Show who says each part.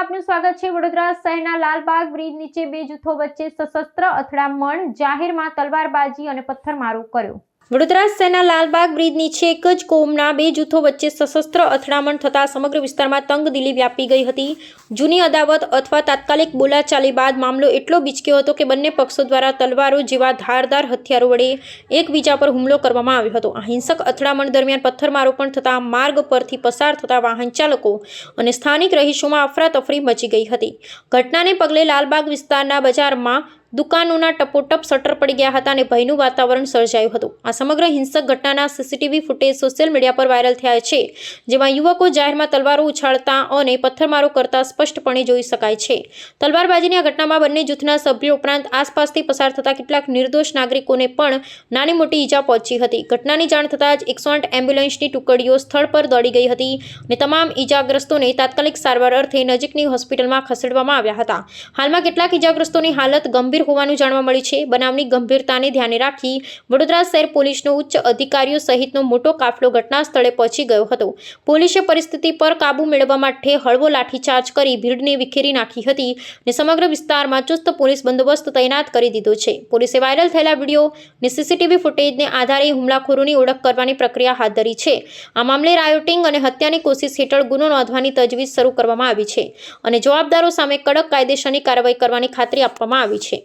Speaker 1: સ્વાગત છે. વડોદરા શહેરના લાલબાગ બ્રિજ નીચે બે જૂથો વચ્ચે સશસ્ત્ર અથડામણ જાહેરમાં તલવારબાજી અને પથ્થરમારો કર્યો. વડોદરા શહેરના લાલબાગ બ્રિજ નીચે એક જ કોમના બે જૂથો વચ્ચે સશસ્ત્ર અથડામણ થતાં સમગ્ર વિસ્તારમાં તંગદિલી વ્યાપી ગઈ હતી. જૂની અદાવત અથવા તાત્કાલિક બોલાચાલી બાદ મામલો એટલો બીચક્યો હતો કે બંને પક્ષો દ્વારા તલવારો જેવા ધારદાર હથિયારો વડે એકબીજા પર હુમલો કરવામાં આવ્યો હતો. આ હિંસક અથડામણ દરમિયાન પથ્થરમારો પણ થતાં માર્ગ પરથી પસાર થતા વાહન ચાલકો અને સ્થાનિક રહીશોમાં અફરાતફરી મચી ગઈ હતી. ઘટનાને પગલે લાલબાગ વિસ્તારના બજારમાં દુકાનોના ટપોટપ શટર પડી ગયા હતા અને ભયનું વાતાવરણ સર્જાયું હતું. આ સમગ્ર હિંસક ઘટનાના CCTV footage social media viral viral થયા છે, જેમાં યુવકો જાહેરમાં તલવારો ઉછાળતા અને પથ્થરમારો કરતા સ્પષ્ટપણે જોઈ શકાય છે. તલવારબાજીની આ ઘટનામાં બંને જૂથના સભ્યો ઉપરાંત આસપાસથી પસાર થતા કેટલાક નિર્દોષ નાગરિકોને પણ નાની મોટી ઈજા પહોંચી હતી. ઘટનાની જાણ થતાં જ એકસો આઠ એમ્બ્યુલન્સની ટુકડીઓ સ્થળ પર દોડી ગઈ હતી અને તમામ ઈજાગ્રસ્તોને તાત્કાલિક સારવાર અર્થે નજીકની હોસ્પિટલમાં ખસેડવામાં આવ્યા હતા. હાલમાં કેટલાક ઈજાગ્રસ્તોની હાલત ગંભીર હોવાનું જાણવા મળ્યું છે. બનાવની ગંભીરતાને ધ્યાને રાખી વડોદરા શહેર પોલીસનો ઉચ્ચ અધિકારીઓ સહિતનો મોટો કાફલો ઘટના સ્થળે પહોંચી ગયો હતો. પોલીસે પરિસ્થિતિ પર કાબૂ મેળવવા માટે હળવો લાઠીચાર્જ કરી ભીડને વિખેરી નાખી હતી અને સમગ્ર વિસ્તારમાં ચુસ્ત પોલીસ બંદોબસ્ત તૈનાત કરી દીધો છે. પોલીસે વાયરલ થયેલા વીડિયો અને સીસીટીવી ફૂટેજને આધારે હુમલાખોરોની ઓળખ કરવાની પ્રક્રિયા હાથ ધરી છે. આ મામલે રાયોટિંગ અને હત્યાની કોશિશ હેઠળ ગુનો નોંધવાની તજવીજ શરૂ કરવામાં આવી છે અને જવાબદારો સામે કડક કાયદેસરની કાર્યવાહી કરવાની ખાતરી આપવામાં આવી છે.